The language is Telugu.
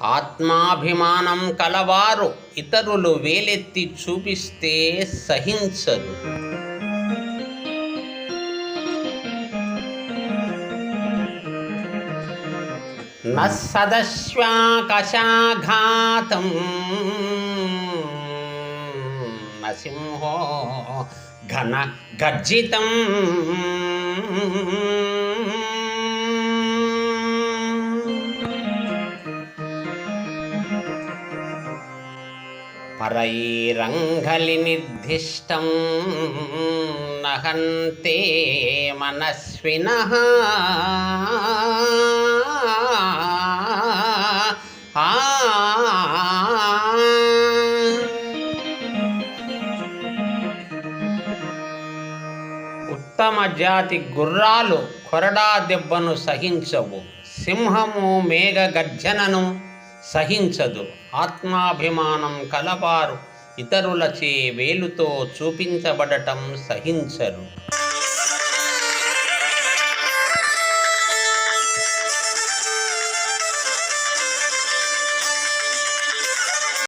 ఆత్మాభిమానం కలవారు ఇతరులు వేలెత్తి చూపిస్తే సహించరు న సదశ్వాకశాఘాతం నసింహో ఘన గర్జితం. పరైరంఘలి నిర్దిష్టం నహంతే మనస్విన. ఉత్తమ జాతి గుర్రాలు కొరడా దెబ్బను సహించవు. సింహము మేఘ గర్జనను సహించదు. ఆత్మాభిమానం కలవారు. ఇతరులచే వేలుతో చూపించబడటం సహించరు.